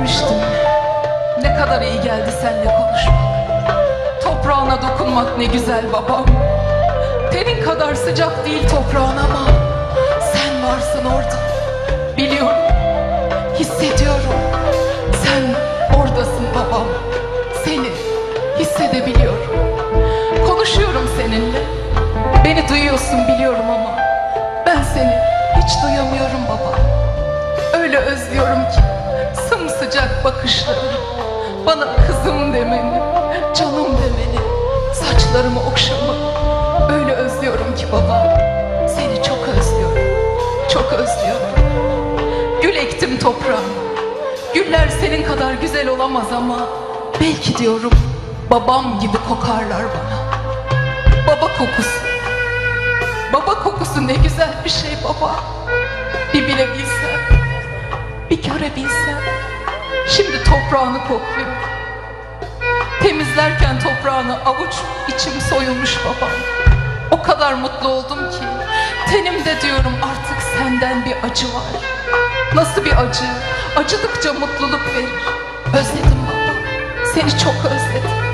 dememiştim mi? Ne kadar iyi geldi seninle konuşmak. Toprağına dokunmak ne güzel babam. Tenin kadar sıcak değil toprağın ama sen varsın orada. Biliyorum, hissediyorum. Sen oradasın babam. Seni hissedebiliyorum. Konuşuyorum seninle. Beni duyuyorsun biliyorum ama ben seni hiç duyamıyorum baba. Öyle özlüyorum ki sımsıcak bakışlarını, bana kızım demeni, canım demeni, saçlarımı okşamanı. Öyle özlüyorum ki baba. Seni çok özlüyorum. Çok özlüyorum. Gül ektim toprağıma. Güller senin kadar güzel olamaz ama belki diyorum babam gibi kokarlar bana. Baba kokusu. Baba kokusu ne güzel bir şey baba. Bir bilebilsem, bir görebilsem. Şimdi toprağını kokluyorum. Temizlerken toprağını avuç içim soyulmuş babam. O kadar mutlu oldum ki tenimde diyorum artık senden bir acı var. Nasıl bir acı? Acıdıkça mutluluk verir. Özledim baba. Seni. Çok özledim.